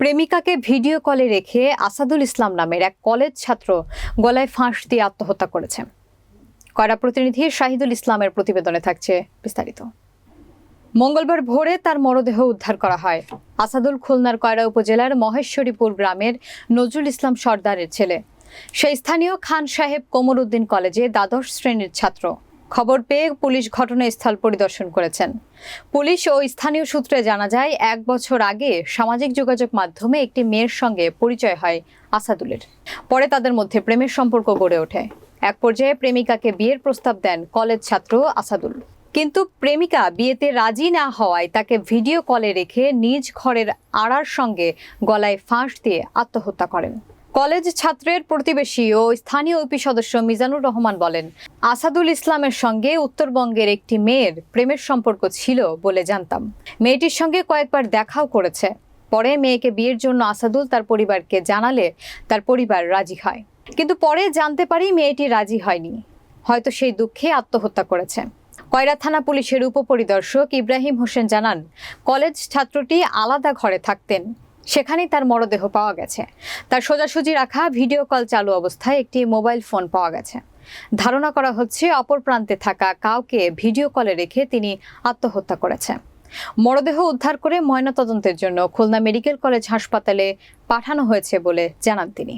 প্রেমিকাকে ভিডিও কলে রেখে আসাদুল ইসলাম নামের এক কলেজ ছাত্র গলায় ফাঁস দিয়ে আত্মহত্যা করেছে। কয়রা প্রতিনিধি শাহিদুল ইসলামের প্রতিবেদনে থাকছে বিস্তারিত। মঙ্গলবার ভোরে তার মরদেহ উদ্ধার করা হয়। আসাদুল খুলনার কয়রা উপজেলার মহেশ্বরীপুর গ্রামের নজরুল ইসলাম সর্দারের ছেলে। সেই স্থানীয় খান সাহেব কোমর উদ্দিন কলেজে দ্বাদশ শ্রেণির ছাত্র। খবর পেয়ে পুলিশ ঘটনাস্থল পরিদর্শন করেছেন। পুলিশ ও স্থানীয় সূত্রে জানা যায়, এক বছর আগে সামাজিক যোগাযোগ মাধ্যমে একটি মেয়ের সঙ্গে পরিচয় হয় আসাদুলের। পরে তাদের মধ্যে প্রেমের সম্পর্ক গড়ে ওঠে। এক পর্যায়ে প্রেমিকাকে বিয়ের প্রস্তাব দেন কলেজ ছাত্র আসাদুল। কিন্তু প্রেমিকা বিয়েতে রাজি না হওয়ায় তাকে ভিডিও কলে রেখে নিজ ঘরের আড়ার সঙ্গে গলায় ফাঁস দিয়ে আত্মহত্যা করেন। কলেজ ছাত্রের প্রতিবেশী ও স্থানীয় ইউপি সদস্য মিজানুর রহমান বলেন, আসাদুল ইসলামের সঙ্গে উত্তরবঙ্গের একটি মেয়ের প্রেমের সম্পর্ক ছিল বলে জানতাম। মেয়েটির সঙ্গে কয়েকবার দেখাও করেছে। পরে মেয়েকে বিয়ের জন্য আসাদুল তার পরিবারকে জানালে তার পরিবার রাজি হয়। কিন্তু পরে জানতে পারি মেয়েটি রাজি হয়নি। হয়তো সেই দুঃখে আত্মহত্যা করেছে। কয়রা থানা পুলিশের উপপরিদর্শক ইব্রাহিম হোসেন জানান, কলেজ ছাত্রটি আলাদা ঘরে থাকতেন। সেখানেই তার মরদেহ পাওয়া গেছে। তার সোজাসুজি রাখা ভিডিও কল চালু অবস্থায় একটি মোবাইল ফোন পাওয়া গেছে। ধারণা করা হচ্ছে অপর প্রান্তে থাকা কাউকে ভিডিও কলে রেখে তিনি আত্মহত্যা করেছেন। মরদেহ উদ্ধার করে ময়নাতদন্তের জন্য খুলনা মেডিকেল কলেজ হাসপাতালে পাঠানো হয়েছে বলে জানান তিনি।